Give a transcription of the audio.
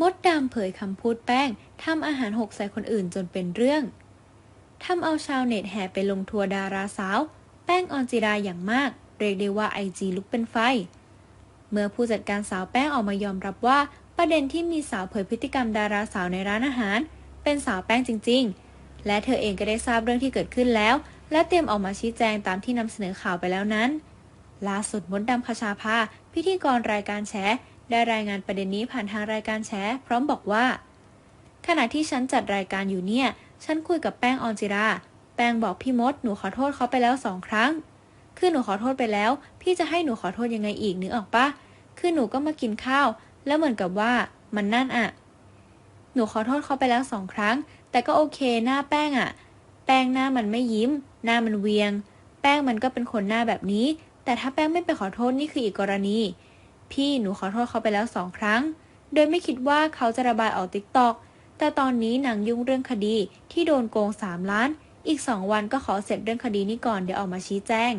มดดำเผยคำพูดแป้งทำอาหารหกใส่คนอื่นจนเป็นเรื่องทำเอาชาวเน็ตแห่ไปลงทัวร์ดาราสาว แป้งออนจิราอย่างมาก เรียกได้ว่าไอจีลุกเป็นไฟ เมื่อผู้จัดการสาวแป้งออกมายอมรับว่า ประเด็นที่มีสาวเผยพฤติกรรมดาราสาวในร้านอาหาร เป็นสาวแป้งจริง ๆ และเธอเองก็ได้ทราบเรื่องที่เกิดขึ้นแล้ว และเตรียมออกมาชี้แจงตามที่นำเสนอข่าวไปแล้วนั้นล่าสุดมดดำคชาภาพิธีกรรายการแฉ ได้รายงานประเด็นนี้ผ่านทางรายการแฉพร้อมบอกว่า ขณะที่ฉันจัดรายการอยู่เนี่ย ฉันคุยกับแป้งออนจิรา แป้งบอกพี่มด หนูขอโทษเขาไปแล้วสองครั้ง คือหนูขอโทษไปแล้ว พี่จะให้หนูขอโทษยังไงอีกนึกออกปะคือหนูก็มากินข้าว แล้วเหมือนกับว่ามันนั่นอะหนูขอโทษเขาไปแล้วสองครั้ง แต่ก็โอเคหน้าแป้งอะแป้งหน้ามันไม่ยิ้ม หน้ามันเวียง แป้งมันก็เป็นคนหน้าแบบนี้ แต่ถ้าแป้งไม่ไปขอโทษนี่คืออีกกรณี พี่หนูขอโทษเขาไปแล้วสองครั้ง โดยไม่คิดว่าเขาจะระบายออกติ๊กตอกแต่ตอนนี้หนังยุ่งเรื่องคดีที่โดนโกง 3 ล้าน อีก 2 วันก็ขอเสร็จเรื่องคดีนี้ก่อนเดี๋ยวออกมาชี้แจง